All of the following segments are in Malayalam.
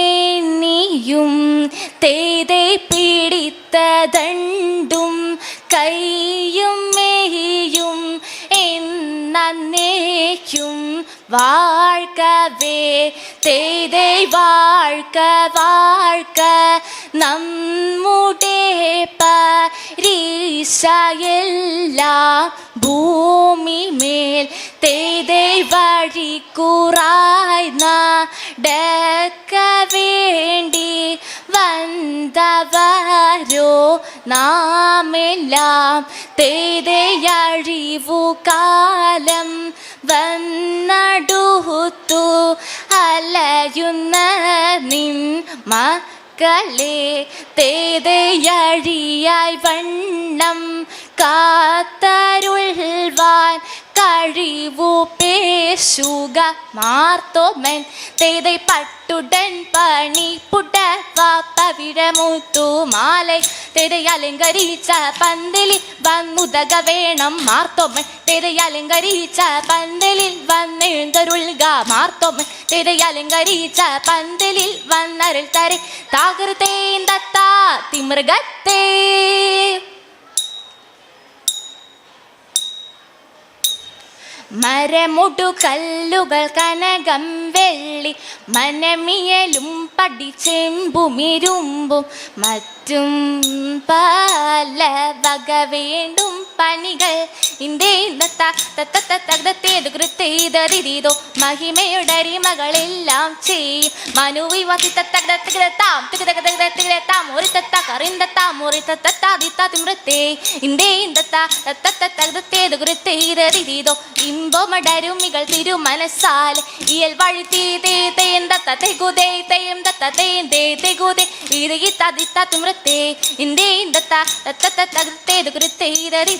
മേനിയും തേതെ പിടിത്തതണ്ടും കൈയും മെയ്യും എന്നേക്കും വാഴ്ക്കവേ തേതെ വാഴ്ക്ക വാഴ്ക്ക നമ്മുടെ പരീക്ഷയെല്ലാം ഭൂമി മേൽ തേതെ വഴി കുറായി നടക്ക വേണ്ടി വന്നവരോ നാമെല്ലാം തേതയഴിവു കാലം വന്നടുത്തു അലയുന്ന നിൻ മക്കളെ തേതയഴിയായി വണ്ണം കാത്തരുൾവാൻ കഴിവു പേശുക മാർത്തോമൻ. തേതൈ പട്ടുടൻ പണി പുടവാപ്പവിരമൂത്തു മാലൈ. തേതൈ അലങ്കരിച്ച പന്തലിൽ വന്നുതക വേണം മാർത്തോമൻ. തേതൈ അലങ്കരിച്ച പന്തലിൽ വന്നെഴുന്തരുൾക മാർത്തോമൻ. തേതൈ അലങ്കരിച്ച പന്തലിൽ വന്നരുൾ തരെ. താകൃതേന്തത്താ തിമൃഗത്തേ. മരമുടു കല്ലുകൾ കനകം വെള്ളി മനമിയലും പടിച്ചെമ്പുമിരുമ്പും മറ്റും പല വക വേണ്ടും പണികൾ ഇന്ത്യേ തേതോ മഹിമയുടെ അരിമകളെല്ലാം ചെയ്യും മനുവിവാതി താം താം ഒരു തത്ത കറിന്തത്താം ഒരു തത്താതിത്താതിമൃത്തേ ഇന്ത്യേ തേതോ ഇമ്പമടരുമികൾ തിരുമനസാൽ ഇയൽ വഴി തെകുതേ തേം തത്ത തേന്തേ തെകുതേ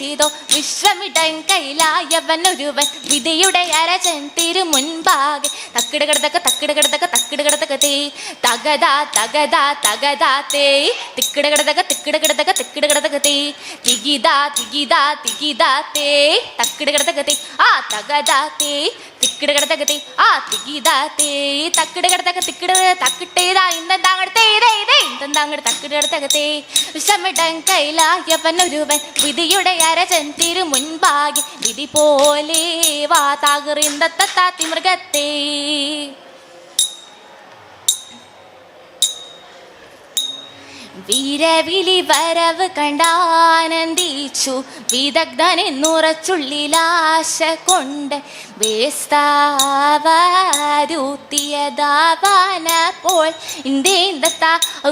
ഇന്ത്യേ വിശ്രമിടൻ കയ്യിലായവൻ ഒരുവൻ വിധിയുടെ അരചൻ തിരു മുൻപാകെ തക്കിട കിടത്തക്ക തക്കിട കിടത്തക്ക തക്കിട കിടത്തക്ക തേ. തകതാ തകതാ തകതാ തേ. തിക്കിട കിടത്തക്ക തിക്കിട കിടത്തക്ക തിക്കിട കിടത്തക്ക തേ. തികിതാ തികിതാ തികിതാ തേ. തക്കിട കിടത്തക്ക തേ. ആ തകതാ തേ. തിക്കിട കിടത്തക്ക തേ. ആ തികിതാ തേ. തക്കിട കിടത്തക്ക തിക്കിട തക്കിട്ടേതാ. ഇന്നെന്താങ്ങട് തേതേ ഇതേ ഇന്നെന്താങ്ങട് തക്കിട കിടത്തക്ക തേ. വിഷമിടൻ കയ്യിലായവനൊരുവൻ വിധിയുടെ അരചൻ തിരു മുൻപാകെ വിധി പോലെ വാ താകറിന്തത്താത്തി മൃഗത്തെ. വീരവിളി വരവ് കണ്ടാനന്ദിച്ചു. വിദഗ്ധനെന്നുറച്ചുള്ളിലാശ കൊണ്ട് വേസ്താവരുത്തിയതാവാനപ്പോൾ ഇന്ത്യന്തത്ത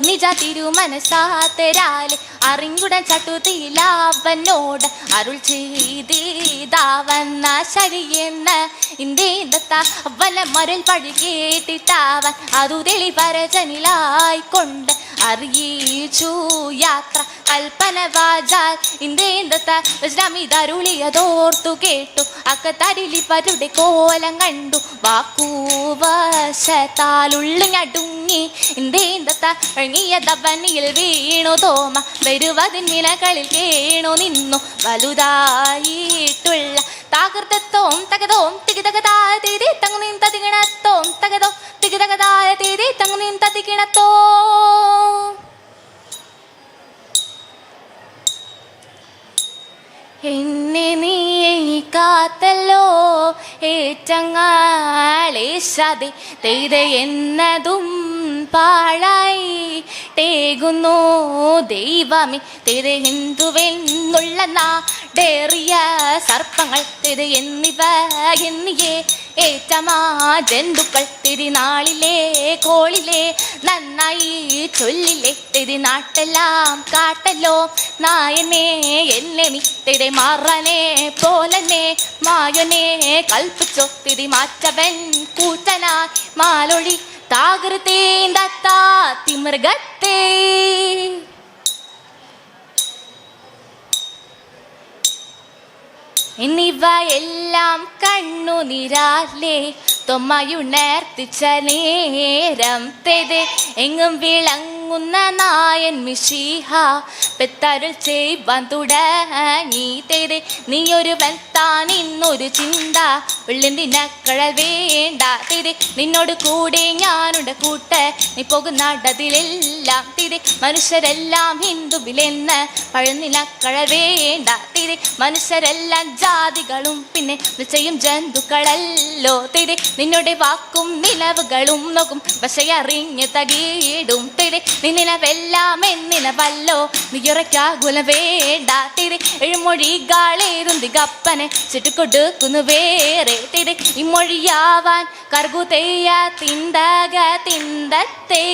നിജ തിരുമനസാത്തരാൽ അറിഞ്ഞുടൻ ചട്ടുതിയിലാവനോട് അരുൾ ചെയ്തിതാവന്ന ശരിയെന്ന് ഇന്ത്യന്തത്ത അവന മരൽ പഴി കേട്ടിട്ടാവൻ അതു തെളിവരജനിലായിക്കൊണ്ട് അറിയിച്ചു യാത്ര കൽപ്പന വാജാൽ ഇന്ത്യന്തത്ത രമിതരുളിയതോർത്തു കേട്ടു അക്കത്തരിലി പരുടെ കോലം കണ്ടു. വാക്കൂവശത്താലുള്ളി ഞടുങ്ങി ഇന്ത്യന്തത്ത ഇഴങ്ങിയതവനിയിൽ വീണു തോമ. വരുവതിൻ നിലകളിൽ കേണു നിന്നു. വലുതായിട്ടുള്ള താകൃതത്തോം തകതോം തികിതകതായ തീതി തങ്ങു നീ തതികിണത്തോം തകതോ എന്നെ നീ കാത്തല്ലോ ഏറ്റങ്ങാളേശാതെ തെയ്ത എന്നതും പാഴായി തേകുന്നു ദൈവമേ തെയ്ത ഹിന്ദുവെന്നുള്ള നാടേറിയ സർപ്പങ്ങൾ തെയ്ത എന്നിവ എന്നിയേ ഏറ്റമാ ജന്തുക്കൾ തിരുനാളിലെ കോളിലെ നന്നായി ചൊല്ലിലെ തിരുനാട്ടെല്ലാം കാട്ടല്ലോ. നായനെ എന്നെ മിത്തിടെ മാറനെ പോലനെ മായനെ കൽപ്പിച്ചോ തിരി മാറ്റവൻ കൂറ്റനായി മാലൊഴി താകൃതേന്താ തിമൃഗത്തേ. എന്നിവ എല്ലാം കണ്ണുനിരാലേ തൊമ്മയുണർത്തിച്ച നേരം തെത് എങ്ങും വിളങ്ങുന്ന നായൻ മിഷീഹ പെത്തരുൾ ചെയ്യുവാൻ തുടങ്ങി തേരെ നീ ഒരു താൻ ഇന്നൊരു ചിന്ത. ഉള്ളിന്തിനക്കഴൽ വേണ്ട തേതെ നിന്നോട് കൂടെ ഞാനുണ്ട് കൂട്ട്. നീ പോകുന്ന അടതിലെല്ലാം തേതെ മനുഷ്യരെല്ലാം ഹിന്ദുവിലെന്ന് പഴനിലക്കഴൽ വേണ്ട തേതെ മനുഷ്യരെല്ലാം ജാതികളും പിന്നെ നിശ്ചയം ജന്തുക്കളല്ലോ തേതെ നിന്നോട് വാക്കും നിലവുകളും നോക്കും പക്ഷേ അറിഞ്ഞ് തകീടും തേതെ നിന്നിലവെല്ലാം എന്നിലവല്ലോ നീയുറയ്ക്കാകുല വേണ്ട തിരി. എഴുമൊഴികളേതും തികപ്പനെ ചുറ്റുകൊടുക്കുന്നു വേറെ തിരി. ഇമ്മൊഴിയാവാൻ കർഗുതയ്യ തിന്തക തിന്തത്തേ.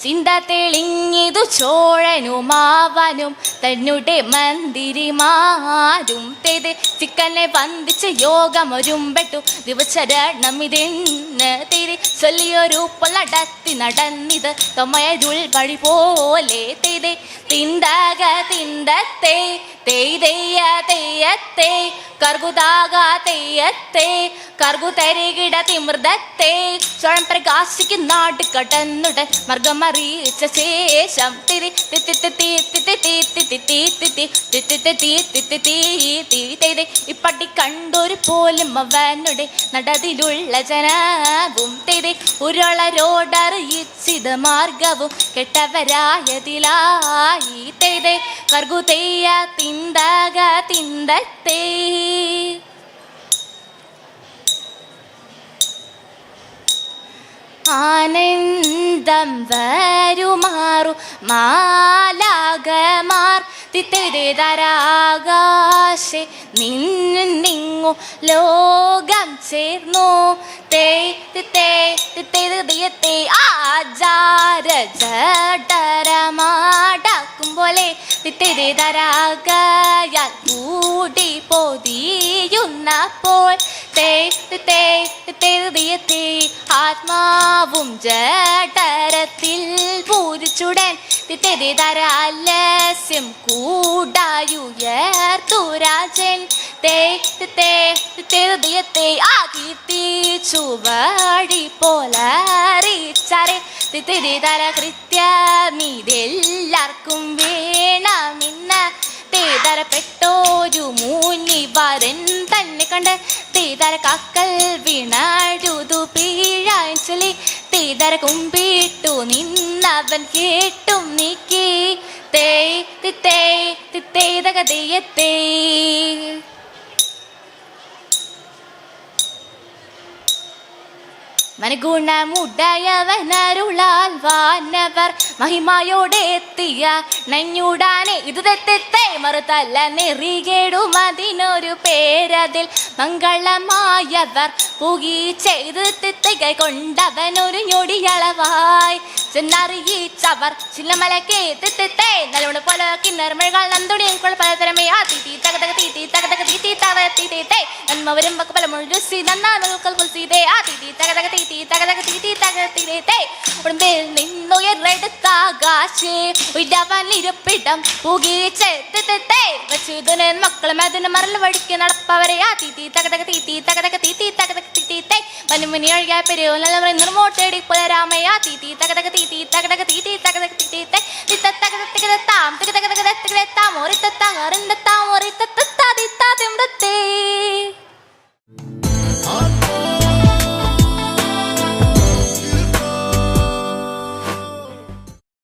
ചിന്ത തെളിഞ്ഞിതു ചോഴനുമാവനും തന്നെ മന്ദിരിമാരും തേത് ചിക്കനെ വന്ദിച്ച് യോഗമൊരുമ്പെട്ടു ദിവസരണം ഇതിന്ന് തേര് ചൊല്ലിയൊരു പൊള്ളടത്തി നടന്നിത് തൊമയരുൾ വഴി പോലെ തേതെ തിന്തക തിന്തത്തെ തെയ്യത്തെ കർഗുതാക തെയ്യത്തെ കർഗുതരകിട തിമൃതത്തെ സ്വയം പ്രകാശിക്കുന്ന നാട്ടുകടന്നുടൻ മർഗമറിയിച്ച ശേഷം തിരി ഇപ്പട്ടി കണ്ടൊരു പോലും അവനുടെ നടതിലുള്ള ജനാവും തെരെ ഉരുളരോടറിയിച്ചിത് മാർഗവും കെട്ടവരായതിലായി തേതേ കർഗു തെയ്യ തിന്തക തിന്തത്തേ ആനന്ദം വരുമാറു മാലാകമാർ. തിത്തരാകാശെ നിന്നു ലോകം ചേർന്നു. തേ തിത്തേ തിത്തേ ആചാര ജടരമാടാക്കും പോലെ തെരെ തരാകയാൽ കൂടി പൊതിയുന്നപ്പോൾ തെരുതിയത്തെ ആത്മാവും ജടരത്തിൽ പൂരിച്ചുടൻ തെരെ തരാലസ്യം കൂടായുയർത്തുരാജൻ തെരുതിയത്തെ ആകീർത്തിച്ചു വഴി പോലറിച്ചറിയ തിരി തല കൃത്യ നീതെല്ലാവർക്കും വേ തേതരപ്പെട്ടോരു മൂന്നിവരൻ തന്നെ കണ്ട് തീതര കാക്കൽ വീണഴുതു പീഴാൻ തീതര കുമ്പിട്ടു നിന്നവൻ കേട്ടും നീക്കി. തേ തിത്തേ തിത്തേതക തെയ്യത്തേ മനഗുണമുടയവനരുളാൽ വാനവർ മഹിമയോടെ എത്തിയ നഞ്ഞുടാനെ ഇത് തെറ്റത്തെ മറുതല്ല നെറികേടും അതിനൊരു പേരതിൽ മംഗളമായവർ പുകി ചെയ്ത് തിത്തകൈ കൊണ്ടവനൊരു ഞൊടിയളവായി. ചെന്നറിയിച്ചവർ ചില്ലമലക്കെ തിത്തത്തെ നല്ലോണം പോലെ കിന്നർമഴകൾ നന്ദുണിയും പലതരമേ. ആ തീ തകതക തീ തകതക തീ തക തീ നന്മ വരുമ്പക്ക് പല മുഴുസി നൽകൽ പുൽസീതേ ആ ഉയരത്തിലേതേ ഉടമ്പിൽ നിന്നുയരെടുത്താകാശേ ഉയരവനിരുപ്പിടം ഉകീച്ചെത്തേ വച്ചുതുനൻ മക്കളും അതിന് മറൽ വഴിക്ക് നടപ്പവരെ ആ തീത്തി തകതക തീത്തി തകതക തീത്തി തകതക തീത്തേ മനുമുനി ഒഴികെ പെരുവല നിർമോട്ടേടി പുലരാമയാ തീത്തി തകതക തീത്തി തകതക തീത്തി തകതക തീത്തേ തിത്തത്തകതത്തകതത്താം തികതകതകതത്തകതത്താം ഒരിത്തത്താം അറിന്തത്താം ഒരിത്തത്തത്താ തിത്താ തിമൃത്തേ